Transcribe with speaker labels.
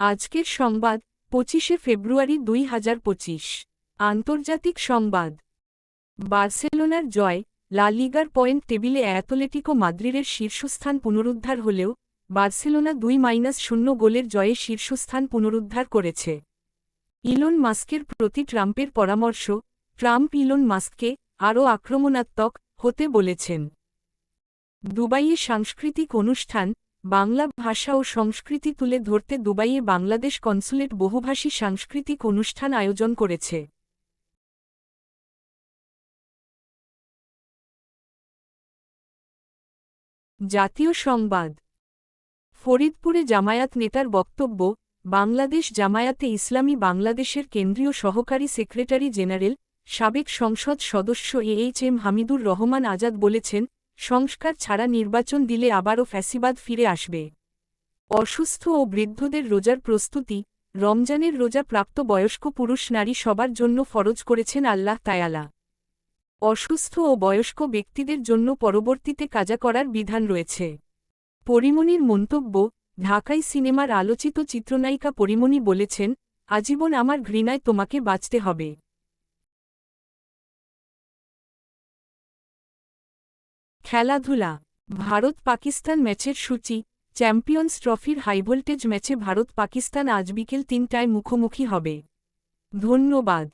Speaker 1: আজকের সংবাদ, পঁচিশে ফেব্রুয়ারি দুই হাজার পঁচিশ। আন্তর্জাতিক সংবাদ। বার্সেলোনার জয়, লা লিগার পয়েন্ট টেবিলে অ্যাথলেটিকো মাদ্রিদের শীর্ষস্থান পুনরুদ্ধার হলেও, বার্সেলোনা দুই মাইনাস শূন্য গোলের জয়ে শীর্ষস্থান পুনরুদ্ধার করেছে। ইলন মাস্কের প্রতি ট্রাম্পের পরামর্শ, ট্রাম্প ইলন মাস্ককে আরও আক্রমণাত্মক হতে বলেছেন। দুবাইয়ে সাংস্কৃতিক অনুষ্ঠান বাংলা ভাষা ও সংস্কৃতি তুলে ধরতে দুবাইয়ে বাংলাদেশ কনসুলেট বহুভাষী সাংস্কৃতিক অনুষ্ঠান আয়োজন করেছে। জাতীয় সংবাদ। ফরিদপুরে জামায়াত নেতার বক্তব্য, বাংলাদেশ জামায়াতে ইসলামী বাংলাদেশের কেন্দ্রীয় সহকারী সেক্রেটারি জেনারেল, সাবেক সংসদ সদস্য A H M Hamidur Rahman Azad বলেছেন সংস্কার ছাড়া নির্বাচন দিলে আবারও ফ্যাসিবাদ ফিরে আসবে। অসুস্থ ও বৃদ্ধদের রোজার প্রস্তুতি, রমজানের রোজা প্রাপ্ত বয়স্ক পুরুষ নারী সবার জন্য ফরজ করেছেন আল্লাহ তায়ালা অসুস্থ ও বয়স্ক ব্যক্তিদের জন্য পরবর্তীতে কাজা করার বিধান রয়েছে। পরিমণির মন্তব্য ঢাকাই সিনেমার আলোচিত চিত্রনায়িকা পরিমণি বলেছেন, আজীবন আমার ঘৃণায় তোমাকে বাঁচতে হবে। খেলাধুলা ভারত পাকিস্তান ম্যাচের সূচি, চ্যাম্পিয়ন্স ট্রফির হাইভোল্টেজ ম্যাচে ভারত পাকিস্তান আজ বিকেল তিনটায় মুখোমুখি হবে। ধন্যবাদ।